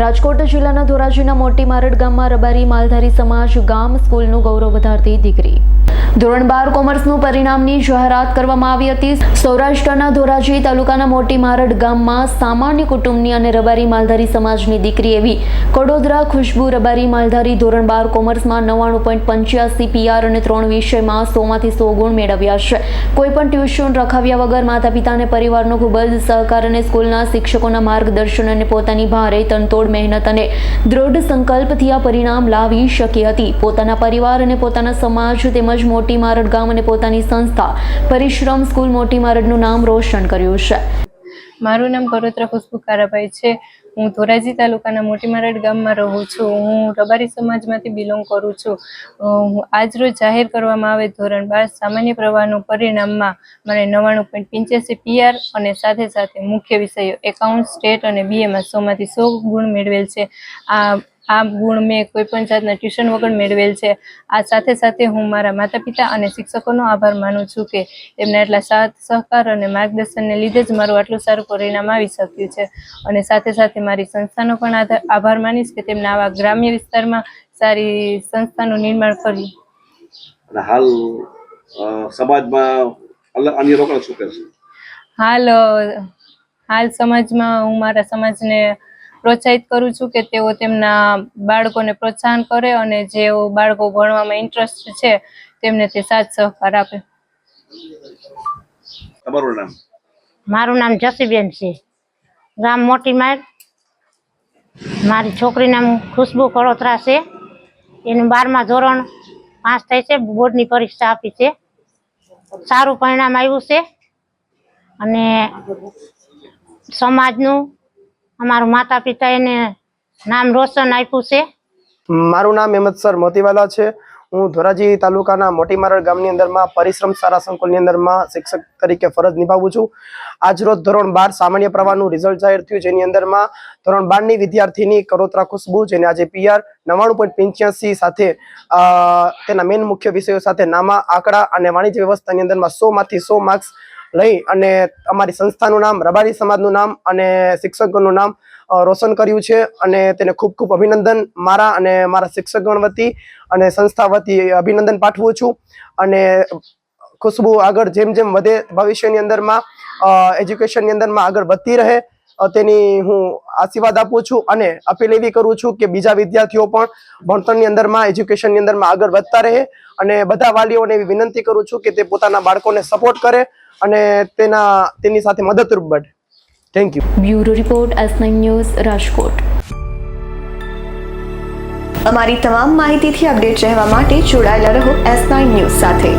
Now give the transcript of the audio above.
રાજકોટ જિલ્લાના ધોરાજીના મોટી મારડ ગામમાં રબારી માલધારી સમાજ ગામ સ્કૂલનું ગૌરવ વધારતી દીકરી. ધોરણ બાર કોમર્સનું પરિણામની જાહેરાત કરવામાં આવી હતી. સૌરાષ્ટ્રના ધોરાજી તાલુકાના મોટી મારડ ગામમાં સામાન્ય કુટુંબની અને રબારી માલધારી સમાજની દીકરી એવી કડોદરા ખુશ્બુ રબારી માલધારી ધોરણ બાર કોમર્સમાં નવ્વાણું પોઈન્ટ પંચ્યાસી પીઆર અને ત્રણ વિષયમાં સોમાંથી સો ગુણ મેળવ્યા છે. કોઈપણ ટ્યુશન રખાવ્યા વગર માતા પિતા અને પરિવારનો ખૂબ જ સહકાર અને સ્કૂલના શિક્ષકોના માર્ગદર્શન અને પોતાની ભારે તનતોડ મહેનત અને દૃઢ સંકલ્પથી આ પરિણામ લાવી શકી હતી. પોતાના પરિવાર અને પોતાના સમાજ તેમજ મોટી મારડ ગામ અને પોતાની સંસ્થા પરિશ્રમ સ્કૂલ મોટી મારડનું નામ રોશન કર્યું છે. મારું નામ કરોત્રા ખુશ્બુ કારાભાઈ છે. હું ધોરાજી તાલુકાના મોટી મારડ ગામમાં રહું છું. હું રબારી સમાજમાંથી બિલોંગ કરું છું. અ, હું આજરોજ જાહેર કરવામાં આવે ધોરણ બાર સામાન્ય પ્રવાહનું પરિણામમાં મને નવ્વાણું પોઈન્ટ પંચ્યાસી પીઆર અને સાથે સાથે મુખ્ય વિષયો એકાઉન્ટ સ્ટેટ અને બીએમાં સોમાંથી સો ગુણ મેળવેલ છે. આ આ ગુણ મેં કોઈ પણ જાતના ટ્યુશન વગર મેળવેલ છે. આ સાથે સાથે હું મારા માતા પિતા અને શિક્ષકોનો આભાર માનું છું કે એમના એટલા સાથ સહકાર અને માર્ગદર્શનને લીધે જ મારું આટલું સારું પરિણામ આવી શક્યું છે. અને સાથે સાથે મારી સંસ્થાનો પણ આભાર માનીશ કે તેમના આવા ગ્રામ્ય વિસ્તારમાં સારી સંસ્થાનું નિર્માણ કર્યું. હાલ સમાજમાં અન્ય શું હાલ હાલ સમાજમાં હું મારા સમાજને પ્રોત્સાહિત કરું છું કે તેઓ તેમના બાળકોને પ્રોત્સાહન કરે અને જેઓ બાળકો ભણવામાં ઇન્ટરેસ્ટ છે તેમને તે સાથ સહકાર આપે. તમારું નામ? મારું નામ જસીબેન છે. ગામ મોટી માર મારી છોકરી નામ ખુશ્બુ કળોતરા છે. એનું બારમા ધોરણ પાસ થઈ છે બોર્ડની પરીક્ષા આપી છે. સારું પરિણામ આવ્યું છે. અને સમાજનું અમારું માતા પિતા એને નામ રોશન આપ્યું છે. મારું નામ હેમંત સર મોતીવાલા છે. હું ધોરાજી તાલુકાના મોટી મારળ ગામની અંદરમાં પરિશ્રમ સારા સંકુલની અંદરમાં શિક્ષક તરીકે ફરજ નિભાવું છું. આજરોજ ધોરણ બાર સામાન્ય પ્રવાહનું રિઝલ્ટ જાહેર થયું, જેની અંદરમાં ધોરણ બારની વિદ્યાર્થીની કરોત્રા ખુશ્બુ, જેને આજે પીઆર નવ્વાણું પોઈન્ટ પંચ્યાસી સાથે તેના મેન મુખ્ય વિષયો સાથે નામા, આંકડા અને વાણિજ્ય વ્યવસ્થાની અંદરમાં સો માંથી સો માર્ક્સ લઈ અને અમારી સંસ્થાનું નામ, રબારી સમાજનું નામ અને શિક્ષકોનું નામ રોશન કર્યું છે અને તેને ખૂબ ખૂબ અભિનંદન મારા અને મારા શિક્ષકગણ વતી અને સંસ્થા વતી અભિનંદન પાઠવું છું. અને ખુશ્બુ આગળ જેમ જેમ વધે, ભવિષ્યની અંદરમાં એજ્યુકેશનની અંદરમાં આગળ વધતી રહે તેની હું આશીર્વાદ આપું છું અને અપીલ એવી કરું છું કે બીજા વિદ્યાર્થીઓ પણ ભણતરની અંદરમાં એજ્યુકેશનની અંદરમાં આગળ વધતા રહે અને બધા વાલીઓને એવી વિનંતી કરું છું કે તે પોતાના બાળકોને સપોર્ટ કરે અને તેના તેની સાથે મદદરૂપ બને. Thank you bureau report S news Rajkot. અમારી તમામ માહિતીથી અપડેટ રહેવા માટે જોડાયેલા રહો એસ ન્યૂઝ સાથે.